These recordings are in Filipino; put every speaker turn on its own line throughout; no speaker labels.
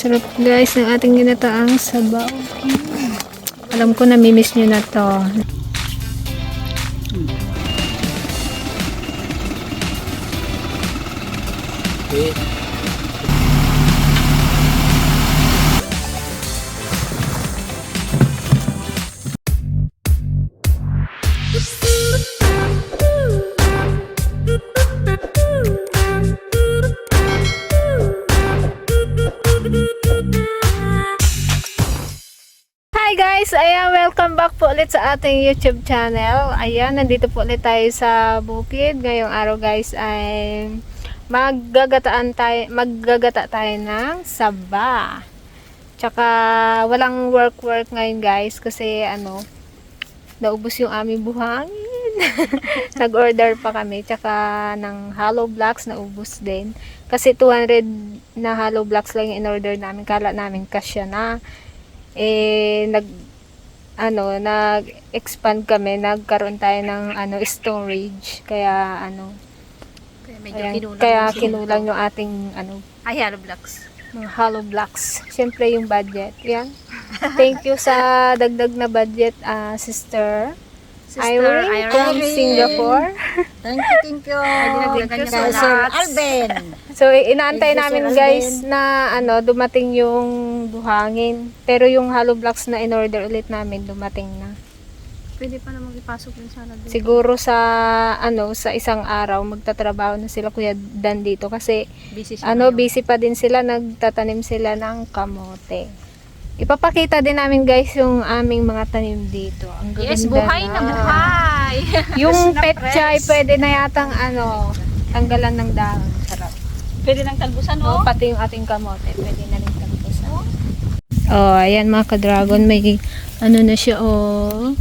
Sarap guys ng ating ginataang sabaw. Mm. Alam ko namimiss nyo na to. Hi welcome back po ulit sa ating YouTube channel. Ayan, nandito po ulit tayo sa bukid. Ngayong araw guys ay maggagataan tayo, maggagata tayo ng saba. Tsaka walang work-work ngayon guys kasi ano, naubos yung aming buhangin. Nag-order pa kami. Tsaka ng hollow blocks naubos din. Kasi 200 na hollow blocks lang yung in-order namin. Kala namin kasya na eh nag ano nag-expand kami nagkaroon tayo ng ano storage kaya ano
Kaya medyo
ayan,
kinulang
kaya
yung
kinulang yung ating ano
Ay, hollow blocks.
mga hollow blocks syempre yung budget yan thank you sa dagdag na budget ah, sister,
Sister
Irene, from. Singapore
Thank you, thank you. Thank you Sir
lahat.
Alvin.
so inaantay namin guys na ano dumating yung buhangin pero yung hollow blocks na in order ulit namin dumating na
Pwede pa namang ipasok yun sana doon.
Siguro sa ano sa isang araw magtatrabaho na sila Kuya Dan dito kasi
Busy
ano
ngayon.
busy pa din sila nagtatanim sila ng kamote. Ipapakita din namin guys yung aming mga tanim dito. Ang
Yes,
gaganda
buhay na buhay.
Yung
na
petchay
fresh.
pwede na yatang ano tanggalan ng dahon. Sarap.
Pwede ng talbusan,
Oh,
oh.
pati yung ating kamote pwede na rin. Oh, ayan mga ka-dragon may ano na siya oh.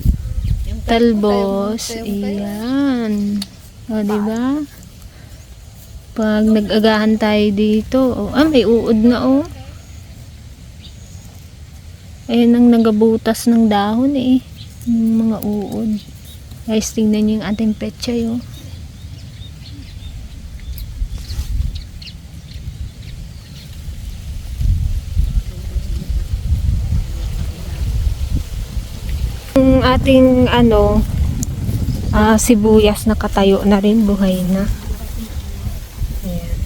Talbos. Ayan. O, di ba? Pag nag-agahan tayo dito, oh, ah, may uod na, oh. Ayan ang nagabutas ng dahon, eh. Yung mga uod. Guys, tingnan nyo yung ating petchay, oh. Yung ating ano ah, sibuyas na katayo na rin buhay na. Ayan.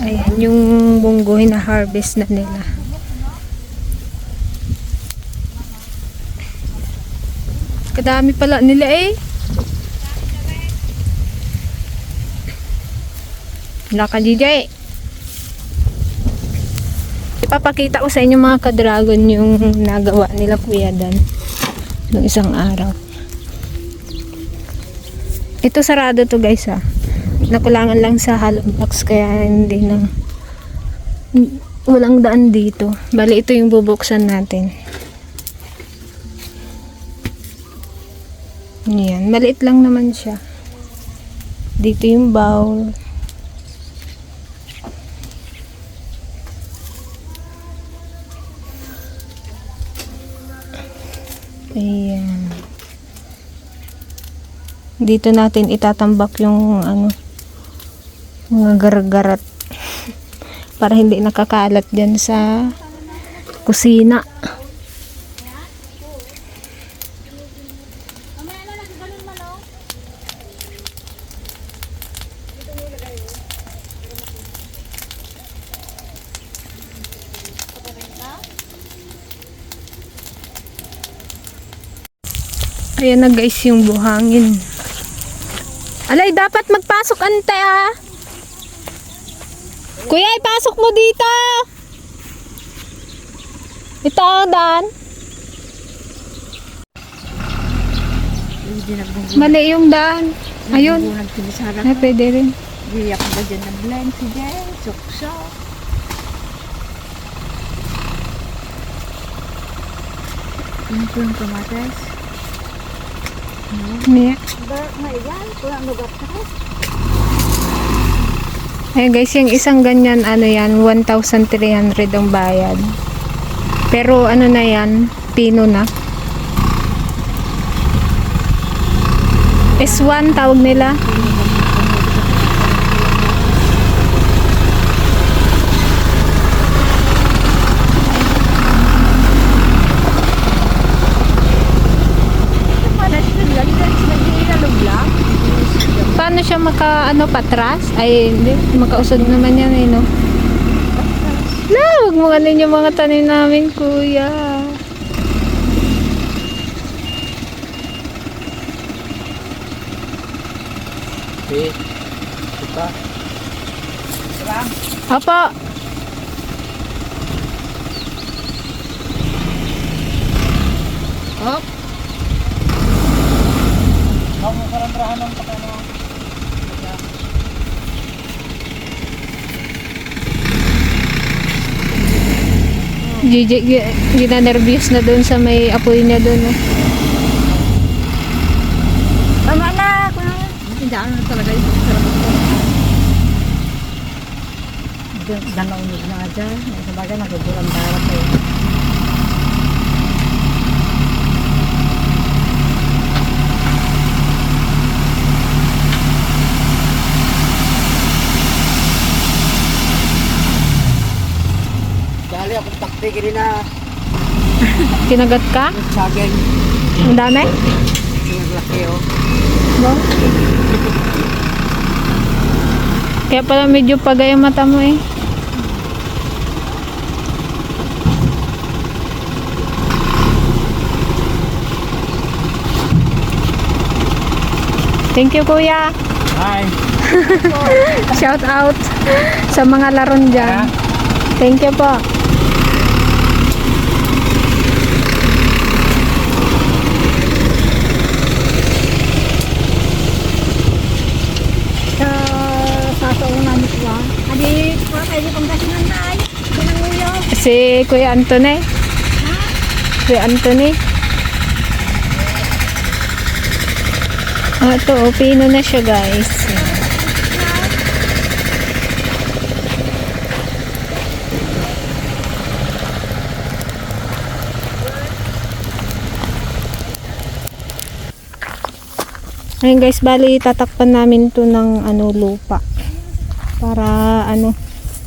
Ayan, yung bunggoy na harvest na nila. Kadami pala nila eh. Wala ka DJ. Ipapakita ko sa inyo mga ka-dragon yung nagawa nila kuya Dan nung isang araw. Ito sarado to guys ha. Nakulangan lang sa hollow blocks kaya hindi na walang daan dito. Bali ito yung bubuksan natin. Yan. Maliit lang naman siya. Dito yung bowl. Ayan. Dito natin itatambak yung ano mga gargarat para hindi nakakalat dyan sa kusina. Ayan na guys yung buhangin. Alay, dapat magpasok ante ah. Kuya, ipasok mo dito. Ito, Dan. Mali yung daan. Ayun. Ay, pwede rin.
Giyak ba dyan na blend si Jay? Sukso. Ano po yung tomates?
Gatas.
Ayan guys, yung isang ganyan, ano yan, 1,300 ang bayad. Pero ano na yan, pino na. S1 tawag nila. Ano, patras? Ay, hindi. Makausad naman yan eh, no? La, huwag mo ganin yung mga tanim namin, kuya.
Okay. Kita.
Apo.
Hop.
Ako mo karandrahan ng pagano.
Gigi, gi- gina-nervous na doon sa may apoy niya doon. Oh.
Tama na.
Hindi ano na talaga yung sarap ito.
Ganaw niyo na dyan. Sa bagay, nagbubulang darat eh.
Takti kini na.
Kinagat ka?
Saging.
Ang dami?
Yung laki oh.
Ba? Kaya pala medyo pagay ang mata mo eh. Thank you kuya.
Hi.
Shout out sa mga laron dyan. Thank you po.
Sa sasaungan namin sila. Adi, kuha kayo pang kasinan na ay. Pinanguyo.
Si Kuya Antone. Kuya Antone. Ah, ito, oh, pino na siya guys. Ayun guys, bali tatakpan namin to ng ano lupa. Para ano,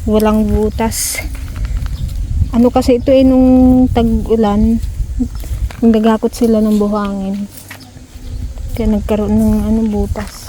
walang butas. Ano kasi ito eh nung tag-ulan, nagagakot sila ng buhangin. Kaya nagkaroon ng ano butas.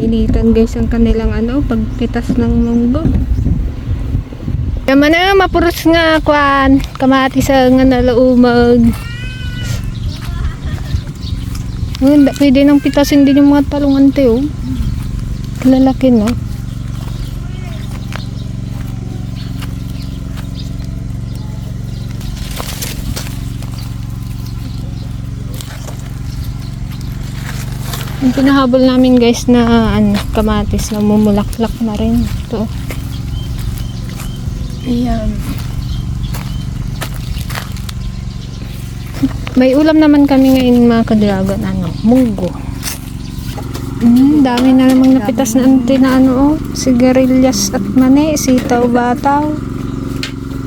Nainitan guys ang kanilang ano, pagpitas ng munggo. Yaman na, mapuros nga kwan. Kamati sa nga nalaumag. Hindi, pwede nang pitasin din yung mga talungan tayo. Lalaki na. Pinahabol namin guys na ano, kamatis na mumulaklak na rin. Ito. Ayan. May ulam naman kami ngayon mga kadragon. Ano? Munggo. Mm, dami na namang napitas na ante na ano oh. Sigarilyas at mani. Sitaw bataw.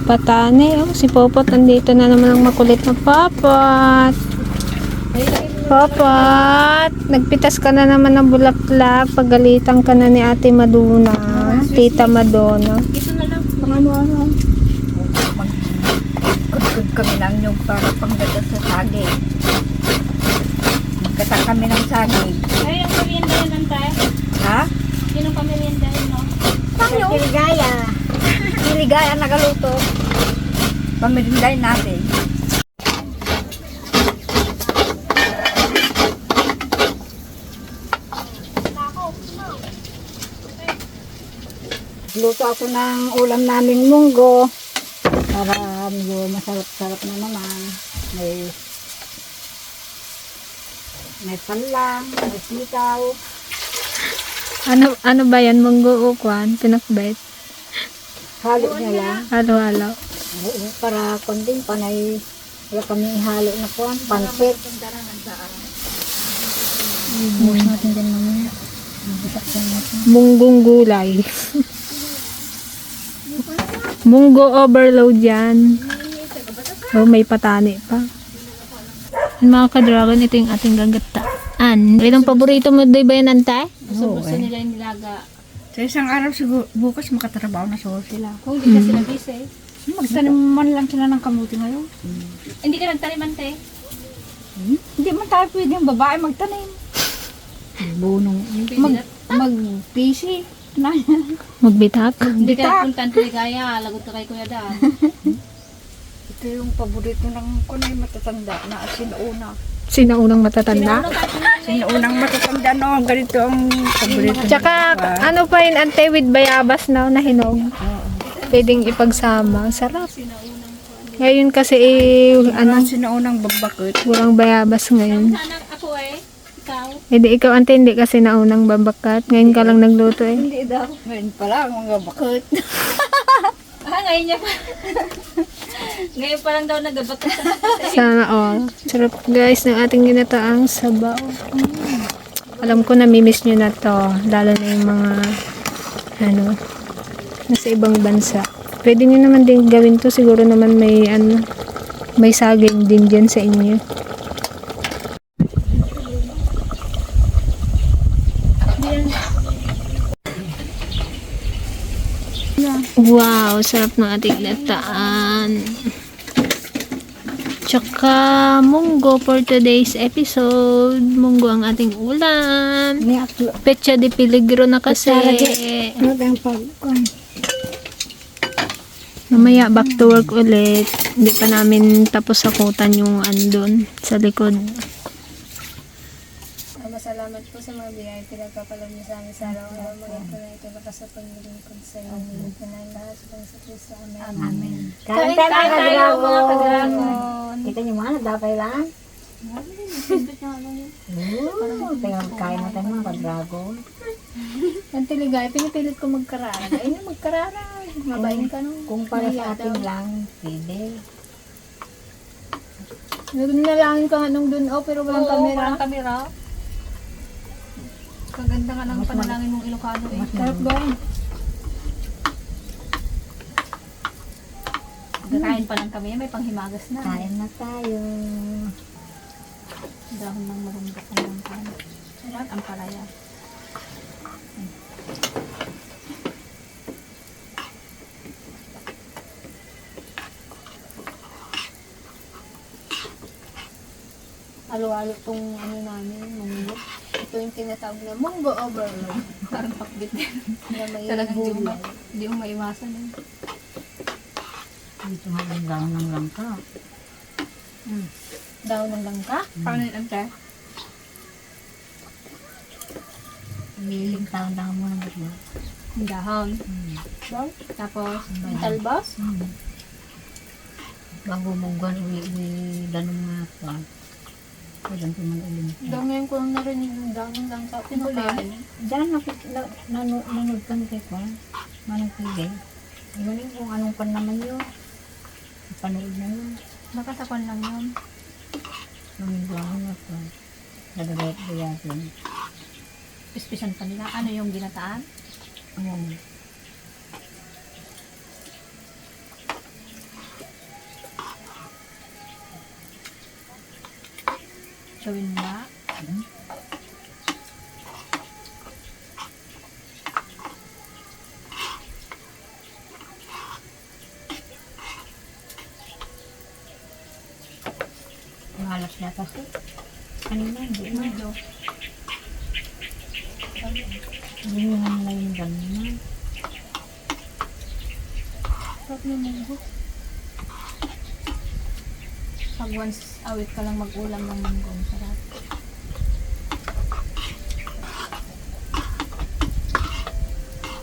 Patane oh. Si Popot andito na naman ang makulit na papat. Papat. Nagpitas ka na naman ng bulaklak. Pagalitan ka na ni Ate Maduna. Tita Madonna.
Pang ano-ano. Kudkod kami ng nyug para panggada sa saging. Magkata kami ng saging.
Ay, yung pamilya yun ang tayo.
Ha?
Yun ang pamilya yun, no?
Paano? Piligaya. Piligaya nagaluto. Pamirinday natin. Luto ako ng ulam naming munggo para medyo masarap-sarap na naman. May may panlang, may sitaw.
Ano ano ba yan? Munggo o kwan? Pinakbet?
Halo niya lang.
Halo-halo.
Oo, para kundin panay wala kami halo na po pansit. Buhos natin din mamaya.
Munggong gulay. Munggo overload yan. Oh, may patani pa. Mga ka-dragon, ito yung ating gagataan. Ilang paborito mo doy ba yan, Antay?
Gusto, gusto nila yung nilaga.
Sa isang araw siguro bukas makatrabaho na siguro sila.
Kung hindi ka sila busy.
Magtanim man lang sila ng kamuti ngayon.
Hindi ka nagtaniman, te.
Hmm? Hindi man tayo pwede yung babae magtanim. Bunong. Mag, mag-PC.
Magbitak.
Hindi ka
Bitak.
nagpunta ng Tiligaya. Lagot ka kay Kuya Dan.
Ito yung paborito ng kunay matatanda na sinauna.
Sino unang matatanda?
Sinaunang matatanda no, ganito ang paborito.
Tsaka, ano pa yun, Antay with bayabas na na hinog. Pwedeng ipagsama. Sarap. Ngayon kasi, eh, ano,
sinaunang babakot?
kurang bayabas ngayon.
Ako eh. Ikaw.
Eh di ikaw ante hindi kasi naunang babakat. Ngayon ka lang nagluto eh.
Hindi daw. Ngayon pala, mga bakot.
Ah, ngayon niya pa. ngayon pa lang daw nagabak sa
Sana all. Sarap guys ng ating ginataang sabaw. Mm. Alam ko namimiss nyo na to. Lalo na yung mga ano nasa ibang bansa. Pwede nyo naman din gawin to. Siguro naman may ano may saging din dyan sa inyo. Sarap ng ating lataan. Tsaka munggo for today's episode. Munggo ang ating ulam. Pecha de peligro na kasi.
Ano.
Mamaya back to work ulit. Hindi pa namin tapos sakutan yung andun sa likod.
Masalamat po sa mga biyay pinagpapalam niyo sa amin sa araw-araw. Maging po na ito lakas sa paglilingkod sa inyo. Pinahin lahat sa Panginoon sa Kristo. Amen.
Amen.
Kain tayo mga kadragon.
Kita niyo mga nagdapay lang. Oo, tingnan kain natin mga kadragon.
Ang tiligay, pinipilit ko magkarara. Ayun yung magkarara. Mabain ka nung.
Kung para sa atin lang, pwede.
Nalangin ka nga nung dun, oh, pero walang kamera.
walang
kamera. Kaganda nga ng panalangin mong Ilocano eh.
Sarap gawin.
Kakain pa lang kami, may panghimagas na.
Kain na tayo.
Dahon ng marundak ang langkan. Sarap ang palaya. Alo-alo tong ano namin, manunod.
Ito yung tinatawag na munggo overload.
Parang pakbit din.
Na may
Talagang di mo, di mo maiwasan eh.
Dito nga ang lang ng langka.
Daw ng langka.
Paano yun, ante?
Hiling taon lang mo ng bigla.
Yung dahon.
Daw.
Tapos,
Yung talbos.
Hmm. Bago mo gan uwi uwi ganun nga pa. Kailan ko man ulit.
Daw ngayon ko lang narinig yung daw ng langka. Pinakain.
Diyan na, nanu, nanood kami kay Kwan. Manong pigay. Iwan yung kung anong pan naman yun. Panood na yun.
nakasakon lang yun.
Luminggo ako nga pa. Nagagayat gayat yun.
Espesyal pa nila. Ano yung ginataan?
Oo.
Gawin mo na.
Mahalas na kasi. Kanina, hindi na.
Medyo.
Hindi mo na yung ganun.
Sarap na munggo. Pag once a week ka lang mag-ulam ng munggo, ang sarap.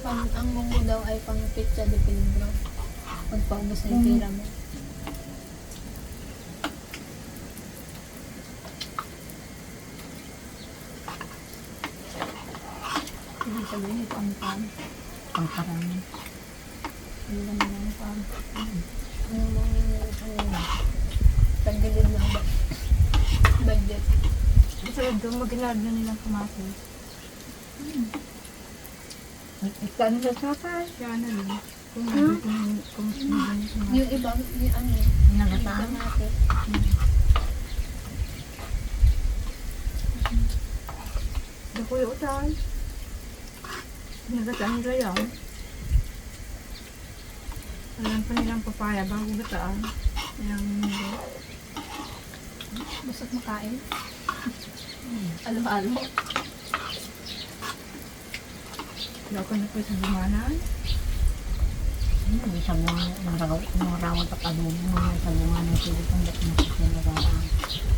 Pang, ang munggo daw ay pang pizza de peligro. Pag paubos na yung pera mo.
Ibig sabihin, ito ang pan.
Pangkarami.
Hindi naman ang pan.
Ano mong ano, tagilid ng ba- budget.
Ko doon mag-ilad na nilang kamatis.
Ikaw ano sa sakay?
Kaya ano lang. Kung
Hmm?
kung kung sino ba yung kamatis.
Yung ano,
Nagataan.
natin.
Dako yung utay. Nagataan nila yan. Alam pa nilang papaya bago gataan. Yung munggo. Gusto makain? Alo-alo. Wala ko na po sa lumanan.
Hmm, Isang mga naraw, mga rawat at adobo mga isang mga ng silipang dat na sa nagaraan.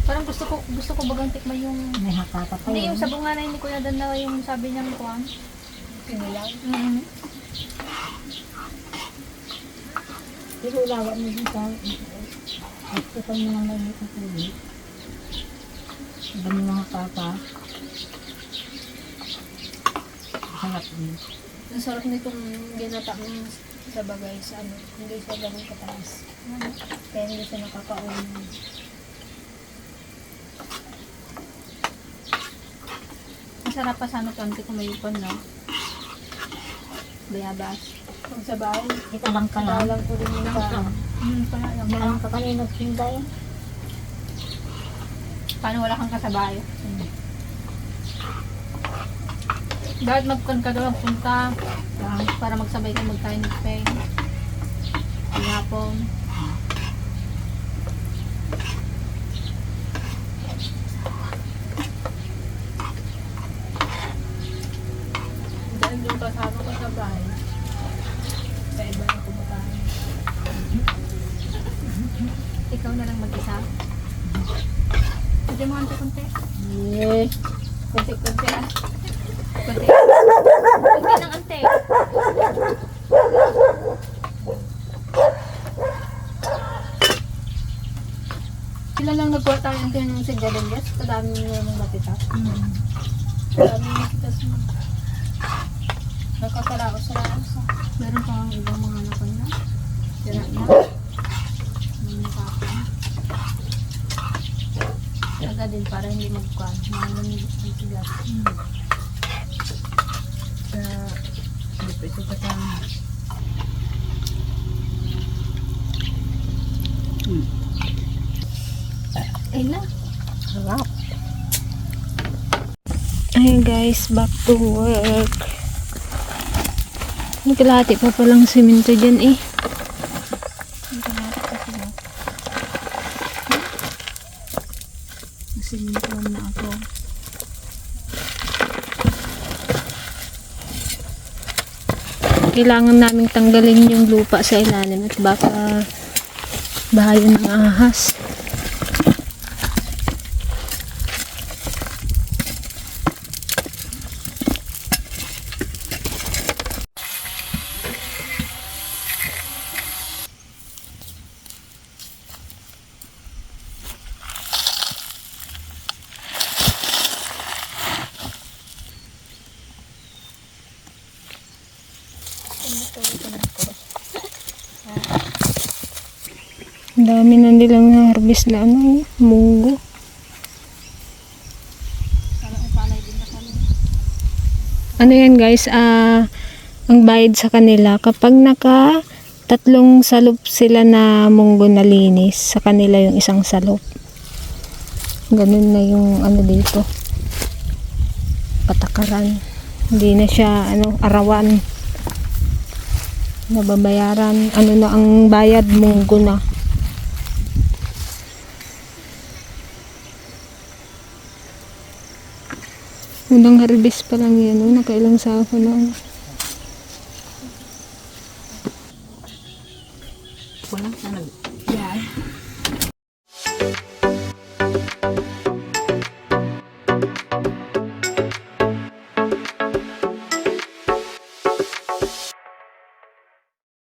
Parang gusto ko gusto ko bagang tikman yung
May hakata pa
Hindi
yun.
yung sa bunga na ni Kuya Dan na yung sabi niya ng kuwan.
Sinilang.
Mm-hmm.
Pero lawat mo din sa gusto sa mga lagi sa tubig. Dami mga kapa. Sarap din.
Ang sarap nitong ginata ng sa bagay sa ano, hindi siya ganun kataas. Kaya hindi siya nakakaon.
Masarap pa sana to, hindi ko may ipon, no? Bayabas.
Kung sa bahay,
Ito lang ka lang.
kakalang ko rin yung
Lang ka.
ka.
Hmm, pala lang.
Lang ka kanina sinday.
Paano wala kang kasabay? Dapat magkan ka daw punta para magsabay ka magkain ng Spain. Hapon.
Dahil yung kasama ko sa bahay, sa iba na kumakain.
Ikaw na lang mag-isa. Pwede mo ante kunti.
Eh,
Kunti-kunti ah. Kunti. Kunti ng ante.
Sila lang nagkuha tayo ng sigarilyas. Kadami nyo naman matita. Kadami nyo mo. Nakakaraos-raos. ah.
Meron pa ang ibang mga nakon na. Sira na. Mga nakakon. Taga din para hindi magkuhan. Mga lamig ang sigas. Sa... Hindi pa ito kasama. Ay na.
sarap.
Ayun guys, back to work. Nagkalahati pa palang simento dyan eh. Nagkalahati pa sila. Nasimintuan na ako.
Kailangan naming tanggalin yung lupa sa ilalim at baka bahayo ng ahas. Ang dami na harvest na ano, munggo. Ano yan guys, ah, ang bayad sa kanila, kapag naka tatlong salop sila na munggo na linis, sa kanila yung isang salop. Ganun na yung ano dito. Patakaran. Hindi na siya ano, arawan. Nababayaran. Ano na ang bayad, munggo na. Unang harvest pa lang yan, oh. nakailang sako na.